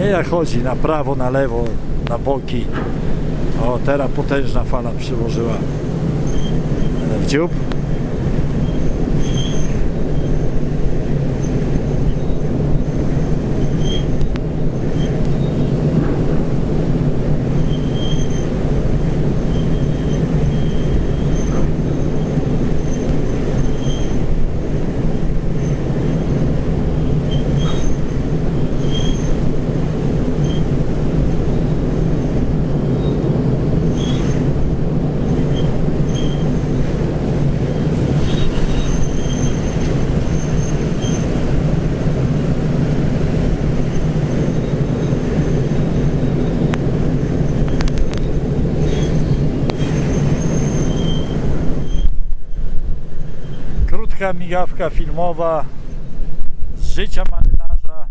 I jak chodzi na prawo, na lewo, na boki. O, teraz potężna fala przyłożyła w dziób. Krótka migawka filmowa z życia marynarza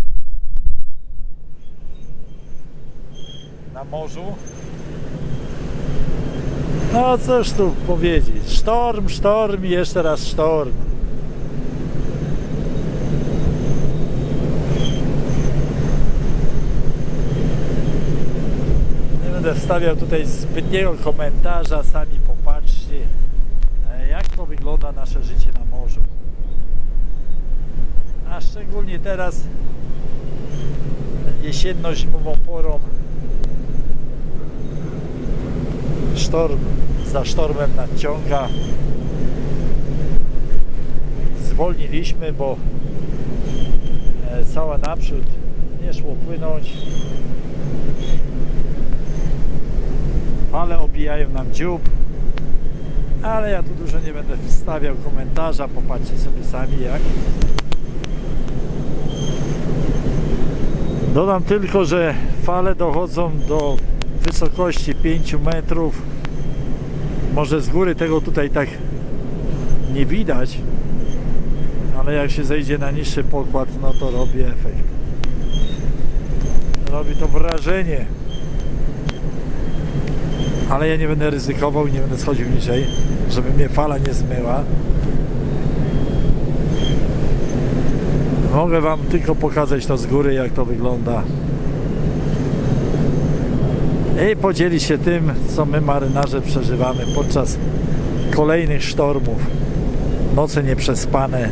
na morzu. No cóż tu powiedzieć. Sztorm, sztorm i jeszcze raz sztorm. Nie będę wstawiał tutaj zbytniego komentarza, sami popatrzcie e, jak to wygląda nasze życie na morzu. A szczególnie teraz jesienno-zimową porą sztorm za sztormem nadciąga. Zwolniliśmy, bo e, cała naprzód nie szło płynąć. Fale obijają nam dziób. Ale ja tu dużo nie będę wstawiał komentarza. Popatrzcie sobie sami jak. Dodam tylko, że fale dochodzą do wysokości 5 metrów. Może z góry tego tutaj tak nie widać, ale jak się zejdzie na niższy pokład, no to robi efekt. Robi to wrażenie. Ale ja nie będę ryzykował i nie będę schodził niżej, żeby mnie fala nie zmyła. Mogę Wam tylko pokazać to z góry, jak to wygląda. I podzielić się tym, co my marynarze przeżywamy podczas kolejnych sztormów. Noce nieprzespane.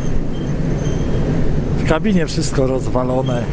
W kabinie wszystko rozwalone.